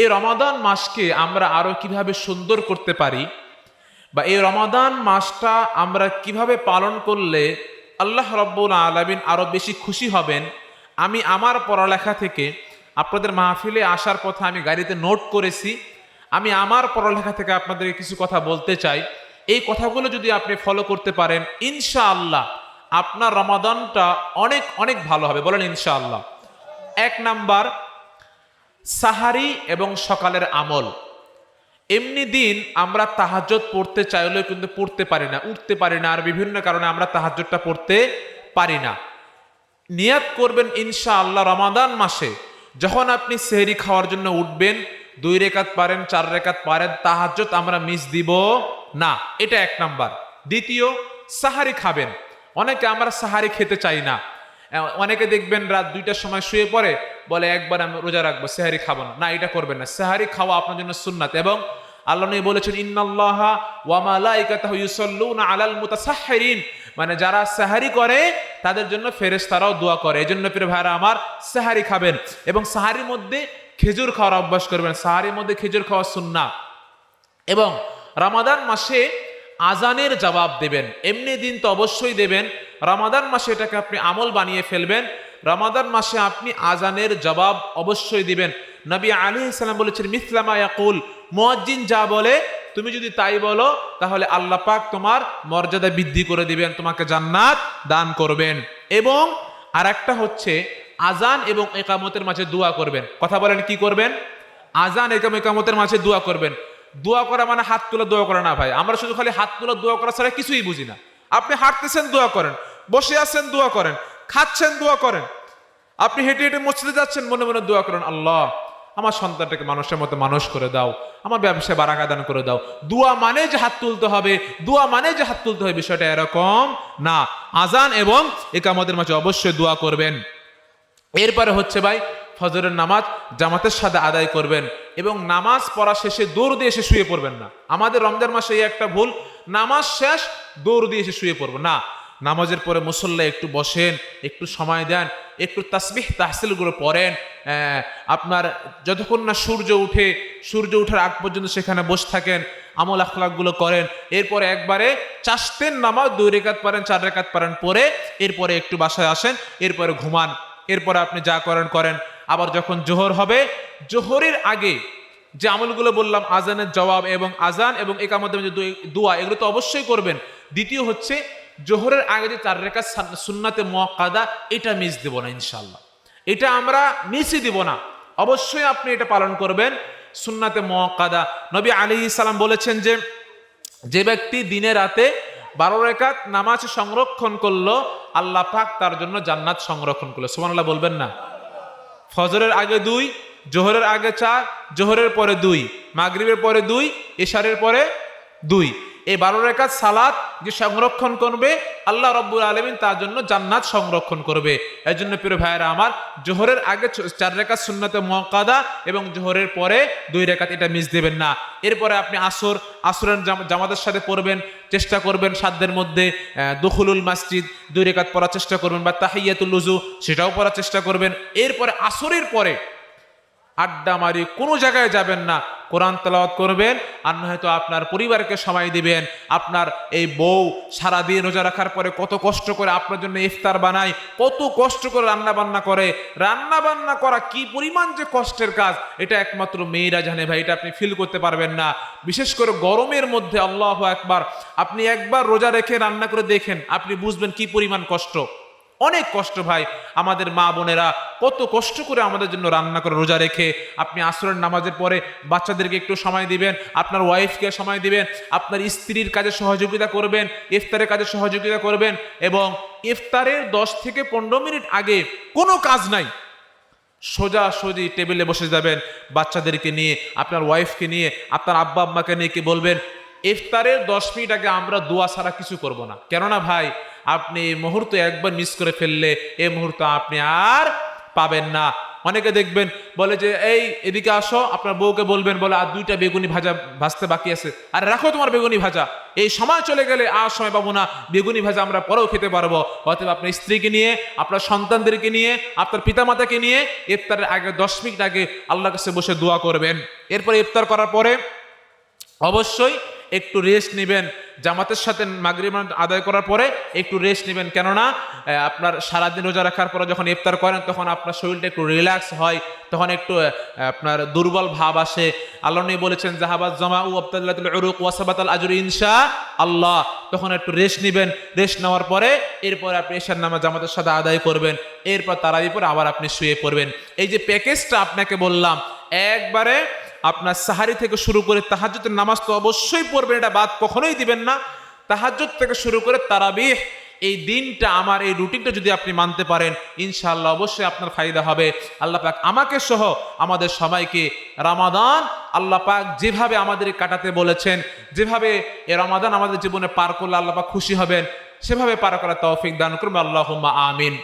এই রমাদান মাসকে আমরা আরও কীভাবে সুন্দর করতে পারি? বা এই রমাদান মাসটা আমরা কীভাবে পালন করলে আল্লাহ রব্বুল আলমিন আরও বেশি খুশি হবেন? আমি আমার পড়ালেখা থেকে আপনাদের মাহফিলে আসার পথে আমি গাড়িতে নোট করেছি। আমি আমার পড়ালেখা থেকে আপনাদেরকে কিছু কথা বলতে চাই। এই কথাগুলো যদি আপনি ফলো করতে পারেন, ইনশাআল্লাহ আপনার রমাদানটা অনেক অনেক ভালো হবে। বলেন ইনশাআল্লাহ। এক নাম্বার সাহারি এবং সকালের আমল। এমনি দিন আমরা তাহাজ্জত পড়তে চাইলেও কিন্তু পড়তে পারি না, উঠতে পারি না, আর বিভিন্ন কারণে আমরা তাহাজ্জতটা পড়তে পারি না। নিয়াত করবেন ইনশাআল্লাহ রমাদান মাসে, যখন আপনি সেহরি খাওয়ার জন্য উঠবেন, দুই রেখাত পারেন, চার রেখাত পারেন তাহাজ্জত আমরা মিস দিব না। এটা এক নাম্বার। দ্বিতীয়, সাহারি খাবেন। অনেকে আমরা সাহারি খেতে চাই না। অনেকে দেখবেন রাত দুইটার সময় শুয়ে পড়ে বলে, একবার আমি রোজা রাখব, সেহারি খাব না। না, এটা করবেন না। সেহারি খাওয়া আপনার জন্য সুন্নাত এবং আল্লাহ নবী বলেছেন, ইন্নাল্লাহা ওয়া মালাইকাতাহু ইউসাল্লুনা আলাল মুতাসাহহিরিন। মানে যারা সাহারি করে, তাদের জন্য ফেরেশতারাও দোয়া করে। এজন্য প্রিয় ভাইরা আমার, সাহারি খাবেন এবং সাহারির মধ্যে খেজুর খাওয়ার অভ্যাস করবেন। সাহারির মধ্যে খেজুর খাওয়া সুন্নাত এবং রামাদান মাসে আজানের জবাব দেবেন। এমনি দিন তো অবশ্যই দেবেন। রামাদান মাসে এটাকে আপনি আমল বানিয়ে ফেলবেন। রামাদান মাসে আপনি আজানের জবাব অবশ্যই দিবেন। নবী আলী ইসলাম বলেছেন মিসলামা ইয়াকুল। মুয়াজ্জিন যা বলে, তুমি যদি তাই বলো, তাহলে আল্লাহ পাক তোমার মর্যাদা বৃদ্ধি করে দিবেন, তোমাকে জান্নাত দান করবেন। এবং আর একটা হচ্ছে, আজান এবং একামতের মাঝে দোয়া করবেন। কথা বলেন, কি করবেন? আজান, একাম, একামতের মাঝে দোয়া করবেন। দোয়া করা মানে হাত তুলে দোয়া করা না ভাই। আমরা শুধু খালি হাত তুলে দোয়া করা ছাড়া কিছুই বুঝি না। আপনি হাঁটতেছেন, দোয়া করেন। বসে আছেন, দোয়া করেন। খাচ্ছেন, দোয়া করেন। আপনি হেঁটে হেঁটে মসজিদে যাচ্ছেন, মনে মনে দোয়া করেন, আল্লাহ, আমার সন্তানটাকে মানুষের মতো মানুষ করে দাও, আমার ব্যবসায় বারাকা দান করে দাও। দোয়া মানে যে হাত তুলতে হবে, দোয়া মানে যে হাত তুলতে হবে, বিষয়টা এরকম না। আজান এবং একামতের মাঝে অবশ্যই দোয়া করবেন। এরপরে হচ্ছে ভাই, ফজরের নামাজ জামাতের সাথে আদায় করবেন এবং নামাজ পড়া শেষে দৌড় দিয়ে এসে শুয়ে পড়বেন না। আমাদের রমজান মাসে এই একটা ভুল, নামাজ শেষ, দৌড় দিয়ে এসে শুয়ে পড়ব। না নামাজের পরে মুসল্লা একটু বসেন, একটু সময় দেন, একটু তাসবিহ, তাহসিলগুলো পড়েন আপনার যতক্ষণ না সূর্য উঠে, সূর্য উঠার আগ পর্যন্ত সেখানে বসে থাকেন, আমল আখলাকগুলো করেন, এরপরে একবারে চাষতেন নামাজ দুই রেখাত পারেন, চার রেখাত পারেন পরে এরপরে একটু বাসায় আসেন, এরপরে ঘুমান, এরপরে আপনি যা করেন করেন। আবার যখন জোহর হবে, জোহরের আগে যে আমলগুলো বললাম, আজানের জবাব এবং আজান এবং একামতের দু- দোয়া, এগুলো তো অবশ্যই করবেন। দ্বিতীয় হচ্ছে জোহরের আগে যে চার রেখা সুন্নাতে মোয়াক্কাদা, এটা মিস দেব না ইনশাল্লাহ এটা আমরা মিসই দিব না। অবশ্যই আপনি এটা পালন করবেন। সুন্নাতে মোয়াক্কাদা। নবী আলী সালাম বলেছেন যে যে ব্যক্তি দিনে রাতে বারো রেখাত নামাজ সংরক্ষণ করল, আল্লাহ পাক তার জন্য জান্নাত সংরক্ষণ করল। সুবহানাল্লাহ বলবেন না। ফজরের আগে দুই, জোহরের আগে চার, জোহরের পরে দুই, মাগরিবের পরে দুই, এশারের পরে দুই। এই বারো রেখাত সালাত যে সংরক্ষণ করবে, আল্লাহ রব্বুল আলমিন তার জন্য জান্নাত সংরক্ষণ করবে। এই জন্য প্রিয় ভাইয়েরা আমার, জোহরের আগে চার রেখাত সুন্নতে মকাদা এবং জোহরের পরে দুই রেখাত এটা মিস দেবেন না। এরপরে আপনি আসর, আসরের জামাতের সাথে পড়বেন, চেষ্টা করবেন সাধ্যের মধ্যে দখুলুল মসজিদ, দুই রেখাত পড়ার চেষ্টা করবেন বা তাহিয়াতুল লুজু সেটাও পড়ার চেষ্টা করবেন। এরপরে আসরের পরে আড্ডা মারি কোনো জায়গায় যাবেন না। কোরআন তেলাওয়াত করবেন, আর নয়তো আপনার পরিবারকে সময় দিবেন। আপনার এই বউ সারাদিন রোজা রাখার পরে কত কষ্ট করে আপনার জন্য ইফতার বানায়, কত কষ্ট করে রান্না বান্না করে। রান্না বান্না করা কি পরিমাণ যে কষ্টের কাজ, এটা একমাত্র মেয়েরা জানে ভাই, এটা আপনি ফিল করতে পারবেন না। বিশেষ করে গরমের মধ্যে, আল্লাহ একবার আপনি একবার রোজা রেখে রান্না করে দেখেন, আপনি বুঝবেন কি পরিমাণ কষ্ট। অনেক কষ্ট ভাই। আমাদের মা বোনেরা কত কষ্ট করে আমাদের জন্য রান্না করে রোজা রেখে আপনি আসরের নামাজের পরে বাচ্চাদেরকে একটু সময় দিবেন, আপনার ওয়াইফকে সময় দিবেন, আপনার স্ত্রীর কাজে সহযোগিতা করবেন, ইফতারের কাজে সহযোগিতা করবেন এবং ইফতারের দশ থেকে পনেরো মিনিট আগে কোনো কাজ নাই। সোজা সোজি টেবিলে বসে যাবেন, বাচ্চাদেরকে নিয়ে, আপনার ওয়াইফকে নিয়ে, আপনার আব্বা আম্মাকে নিয়ে কি বলবেন, ইফতারের দশ মিনিট আগে আমরা দোয়া ছাড়া কিছু করব না। কেননা ভাই আপনি এই মুহূর্ত একবার মিস করে ফেললে এই মুহূর্ত আপনি আর পাবেন না। অনেকে দেখবেন বলে যে, এই, এদিকে আসো। আপনার বউকে বলবেন, বলে, আর দুইটা বেগুনি ভাজা ভাজতে বাকি আছে। আর রাখো তোমার বেগুনি ভাজা। এই সময় চলে গেলে আর সময় পাবো না। বেগুনি ভাজা আমরা পরেও খেতে পারব। অতএব আপনার স্ত্রীকে নিয়ে, আপনার সন্তানদেরকে নিয়ে, আপনার পিতামাতাকে নিয়ে ইফতারের আগে দশ মিনিট আগে আল্লাহর কাছে বসে দোয়া করবেন। এরপরে ইফতার করার পরে অবশ্যই একটু রেস্ট নেবেন। জামাতের সাথে মাগরিব আদায় করার পরে একটু রেস্ট নেবেন। কেননা আপনার সারাদিন রোজা রাখার পরে যখন ইফতার করেন, তখন আপনার শরীরটা একটু রিল্যাক্স হয়। তখন একটু আপনার দুর্বল ভাব আসে। আল্লাহ নবী বলেছেন জাহাবাদ জামা উ আব্দুল্লাহ উরুক ওয়াসাবাত আল আজর ইনশা আল্লাহ। তখন একটু রেস্ট নেবেন। রেস্ট নেওয়ার পরে এরপর আপনি এশার নামা জামাতের সাথে আদায় করবেন। এরপর তারাই পরে আবার আপনি শুয়ে পড়বেন। এই যে প্যাকেজটা আপনাকে বললাম, একবারে আপনার সাহারি থেকে শুরু করে তাহাজ্জুদের নামাজ তো অবশ্যই পড়বেন, এটা বাদ কখনোই দিবেন না। তাহাজ্জুদ থেকে শুরু করে তারাবিহ, এই দিনটা আমার, এই রুটিনটা যদি আপনি মানতে পারেন, ইনশাআল্লাহ অবশ্যই আপনার ফায়দা হবে। আল্লাহ পাক আমাকে সহ আমাদের সবাইকে রামাদান, আল্লাহ পাক যেভাবে আমাদের কাটাতে বলেছেন, যেভাবে এ রমাদান আমাদের জীবনে পার করলে আল্লাহ পাক খুশি হবেন, সেভাবে পার করার তৌফিক দান করবে আল্লাহ আমিন।